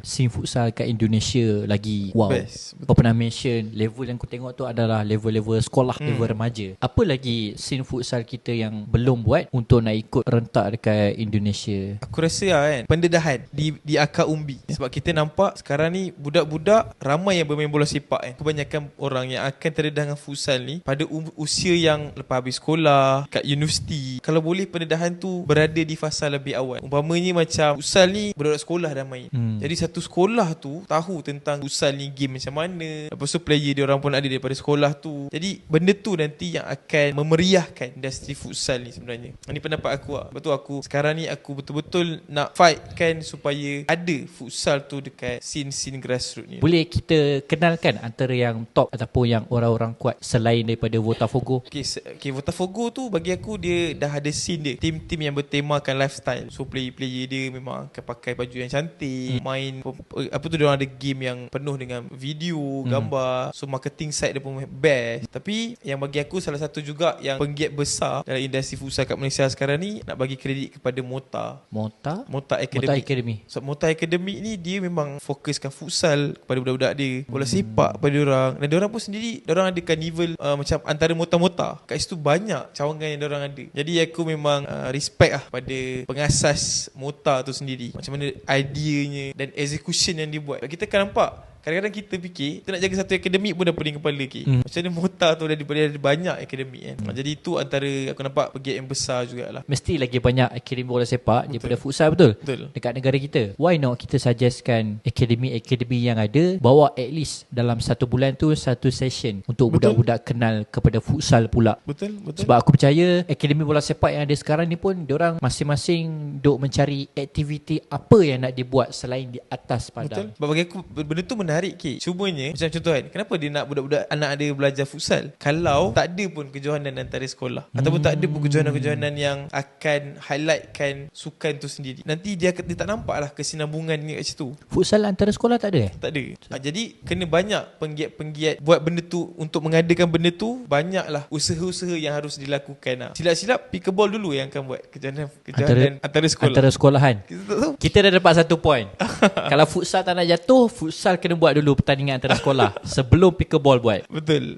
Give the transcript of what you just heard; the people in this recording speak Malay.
scene futsal kat Indonesia lagi wow. Best. Kau pernah mention level yang kau tengok tu adalah level-level sekolah, hmm. level remaja. Apa lagi scene futsal kita yang belum buat untuk nak ikut rentak dekat Indonesia? Aku rasa lah kan Pendedahan Di di akar umbi Sebab kita nampak Sekarang ni Budak-budak Ramai yang bermain bola sepak kan Kebanyakan orang yang akan terdedah dengan futsal ni Pada um, usia yang Lepas habis sekolah Kat universiti Kalau boleh pendedahan tu Berada di fasa lebih awal Umpamanya macam Futsal ni Budak sekolah dah main Hmm. Jadi satu sekolah tu Tahu tentang futsal ni game macam mana Lepas tu player dia orang pun ada Daripada sekolah tu Jadi benda tu nanti yang akan Memeriahkan industri futsal ni sebenarnya Ini pendapat aku lah Sebab tu aku Sekarang ni aku betul-betul Nak fight kan Supaya ada futsal tu Dekat scene-scene grassroots ni Boleh kita kenalkan antara yang top ataupun yang orang-orang kuat selain daripada Botafogo? Okay, okay, Botafogo tu bagi aku dia dah ada scene dia. Tim-tim yang bertemakan lifestyle. So player-player dia memang akan pakai baju yang cantik, hmm. Main pe- apa tu dia orang ada game yang penuh dengan video, hmm. gambar. So marketing side dia pun best. Tapi yang bagi aku salah satu juga yang penggiat besar dalam industri futsal kat Malaysia sekarang ni nak bagi kredit kepada Mota. Mota? Mota Academy. Mota Academy. So, Mota Academy ni dia memang fokuskan futsal kepada budak-budak dia. Bola sepak kepada orang. Dan orang pun sendiri, orang ada carnival uh, macam antara mota-mota. Kat situ banyak cawangan yang orang ada. Jadi aku memang uh, respect lah pada pengasas mota tu sendiri. Macam mana ideanya dan execution yang dia buat. Kita kan nampak Kadang-kadang kita fikir Kita nak jaga satu akademik pun dah pening kepala okay? Hmm. Macam mana Mota tu dah daripada ada banyak akademik kan hmm. Jadi itu antara Aku nampak pegiat yang besar jugalah Mesti lagi banyak akademi bola sepak betul. daripada futsal betul? Betul. Dekat negara kita. Why not kita suggestkan akademi-akademi yang ada bawa at least dalam satu bulan tu satu session untuk Betul. budak-budak kenal kepada futsal pula. Betul? Betul? Sebab aku percaya akademi bola sepak yang ada sekarang ni pun diorang masing-masing duk mencari aktiviti apa yang nak dibuat selain di atas Betul. padang. Sebab bagi aku benda tu menarik ke. Cumanya macam contoh kan, kenapa dia nak budak-budak anak dia belajar futsal? Kalau tak ada pun kejohanan antara sekolah ataupun tak ada pun kejohanan-kejohanan yang akan highlightkan sukan tu sendiri. Nanti dia dia tak nampak lah kesinambungan ni kat situ. Futsal antara sekolah tak ada eh? Tak ada. Ha, jadi kena banyak penggiat-penggiat buat benda tu untuk mengadakan benda tu banyaklah usaha-usaha yang harus dilakukan lah. Silap-silap pickleball dulu yang akan buat kejohanan kejohanan antara, antara sekolah. Antara sekolahan. kita tak tahu. Kita dah dapat satu point. Kalau futsal tak nak jatuh, futsal kena buat dulu pertandingan antara sekolah sebelum pickleball buat. Betul.